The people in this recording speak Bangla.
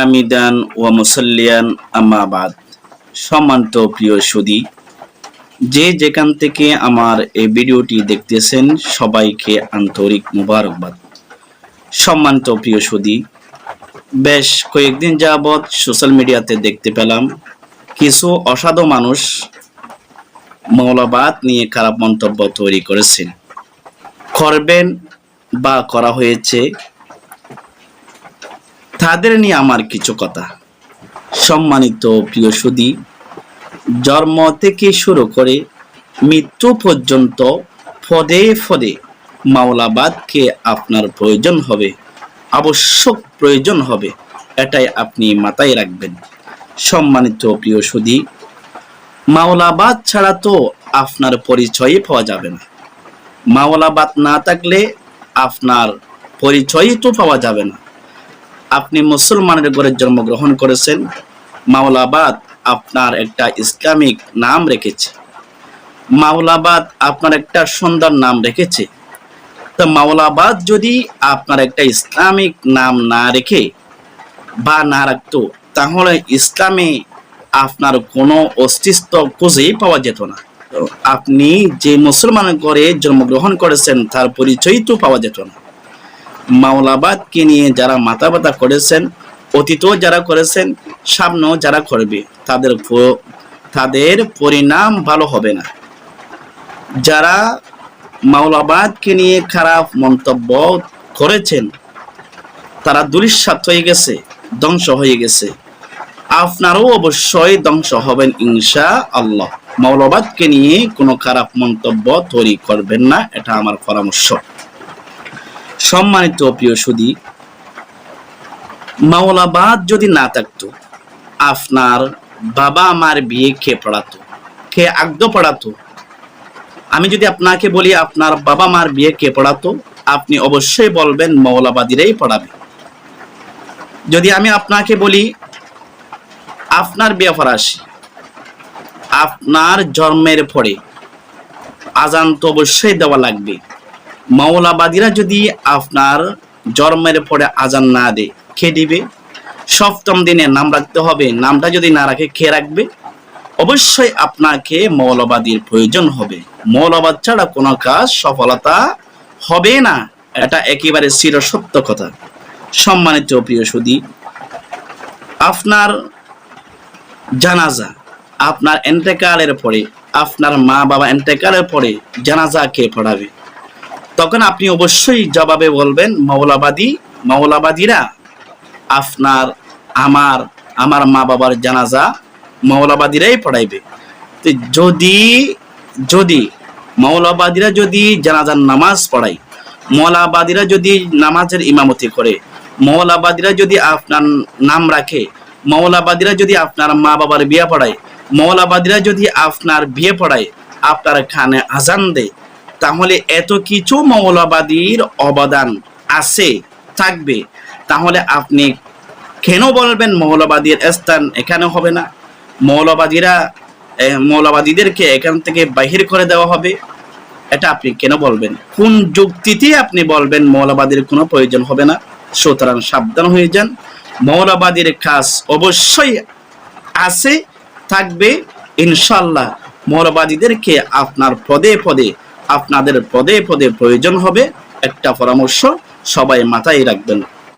আমিদান ও মুসল্লিয়ান আমাবাদ সম্মানিত প্রিয় সুদী, যে যেখান থেকে আমার এই ভিডিওটি দেখতেছেন, সবাইকে আন্তরিক মুবারকবাদ। সম্মানিত প্রিয় সুদী, বেশ কয়েকদিন যাবৎ সোশ্যাল মিডিয়াতে দেখতে পেলাম, কিছু অসাধু মানুষ মৌলবাদ নিয়ে খারাপ মন্তব্য তৈরি করেছেন। করবেন বা করা হয়েছে তাদের নিয়ে আমার কিছু কথা। সম্মানিত প্রিয় সুদী জন্ম থেকে শুরু করে মৃত্যু পর্যন্ত পদে পদে মাওলাবাদকে আপনার প্রয়োজন হবে, আবশ্যক প্রয়োজন হবে, এটাই আপনি মাথায় রাখবেন। সম্মানিত প্রিয় সুদী মাওলাবাদ ছাড়া তো আপনার পরিচয়ই পাওয়া যাবে না। মাওলাবাদ না থাকলে আপনার পরিচয়ই তো পাওয়া যাবে না। আপনি মুসলমানের ঘরে জন্মগ্রহণ করেছেন, মাওলাবাদ আপনার একটা ইসলামিক নাম রেখেছে। মাওলাবাদ আপনার একটা সুন্দর নাম রেখেছে। তো মাওলাবাদ যদি আপনার একটা ইসলামিক নাম না রেখে বা না রাখতো, তাহলে ইসলামে আপনার কোনো অস্তিত্ব খুঁজেই পাওয়া যেত না। আপনি যে মুসলমানের ঘরে জন্মগ্রহণ করেছেন, তার পরিচয় তো পাওয়া যেত না। মাওলাবাদকে নিয়ে যারা মাথা ব্যথা করেছেন, অতীতও যারা করেছেন, সামনেও যারা করবে, তাদের তাদের পরিণাম ভালো হবে না। যারা মাওলাবাদকে নিয়ে খারাপ মন্তব্য করেছেন, তারা দুলিশ্বাত হয়ে গেছে, ধ্বংস হয়ে গেছে। আপনারও অবশ্যই ধ্বংস হবেন ইনশা আল্লাহ মাওলাবাদকে নিয়ে কোনো খারাপ মন্তব্য তৈরি করবেন না, এটা আমার পরামর্শ। সম্মানিত প্রিয় সুদী মাওলাবাদ যদি না থাকতো, আপনার বাবা আমার বিয়ে কে পড়াতো, কে আগদ পড়াতো? আমি যদি আপনাকে বলি আপনার বাবা মার বিয়ে কে পড়াতো, আপনি অবশ্যই বলবেন মৌলাবাদীরাই পড়াবে। যদি আমি আপনাকে বলি আপনার বিয়ে ফরাসি, আপনার জন্মের পরে আজান তো অবশ্যই দেওয়া লাগবে। মাওলাবাদীরা যদি আপনার জন্মের পরে আজান না দে কে দিবে? সপ্তম দিনে নাম রাখতে হবে, নামটা যদি না রাখে খেয়ে রাখবে? অবশ্যই আপনাকে মৌলবাদীর প্রয়োজন হবে। মৌলবাদ ছাড়া কোনো কাজ, সফলতা হবে না। এটা একেবারে চির সত্য কথা। সম্মানিত প্রিয় সুদী আপনার জানাজা, আপনার এন্তেকালের পরে, আপনার মা বাবা এন্তেকালের পরে জানাজা কে পড়াবে? তখন আপনি অবশ্যই জবাবে বলবেন, মৌলাবাদী, মৌলাবাদীরা, আপনার, আমার আমার মা বাবার জানাজা মৌলাবাদীরাই পড়াইবে। যদি যদি মৌলাবাদীরা যদি জানাজার নামাজ পড়ায়, মৌলাবাদীরা যদি নামাজের ইমামতি করে, মৌলাবাদীরা যদি আপনার নাম রাখে, মৌলাবাদীরা যদি আপনার মা বাবার বিয়ে পড়ায়, মৌলাবাদীরা যদি আপনার বিয়ে পড়ায়, আপনার খানে আজান দেয় তাহলে এত কিছু মৌলবাদীর অবদান আছে, থাকবে। তাহলে আপনি কেন বলবেন মৌলবাদীর স্থান এখানে হবে না? মৌলবাদীরা মৌলবাদীদেরকে এখান থেকে বাহির করে দেওয়া হবে। এটা আপনি কেন বলবেন? কোন যুক্তিতে আপনি বলবেন মৌলবাদীর কোনো প্রয়োজন হবে না? সুতরাং সাবধান হয়ে যান। মৌলবাদীর কাজ অবশ্যই আছে, থাকবে। ইনশাল্লাহ মৌলবাদীদেরকে আপনার পদে পদে আপনাদের পদে পদে প্রয়োজন হবে। একটা পরামর্শ সবাই মাথায় রাখবেন।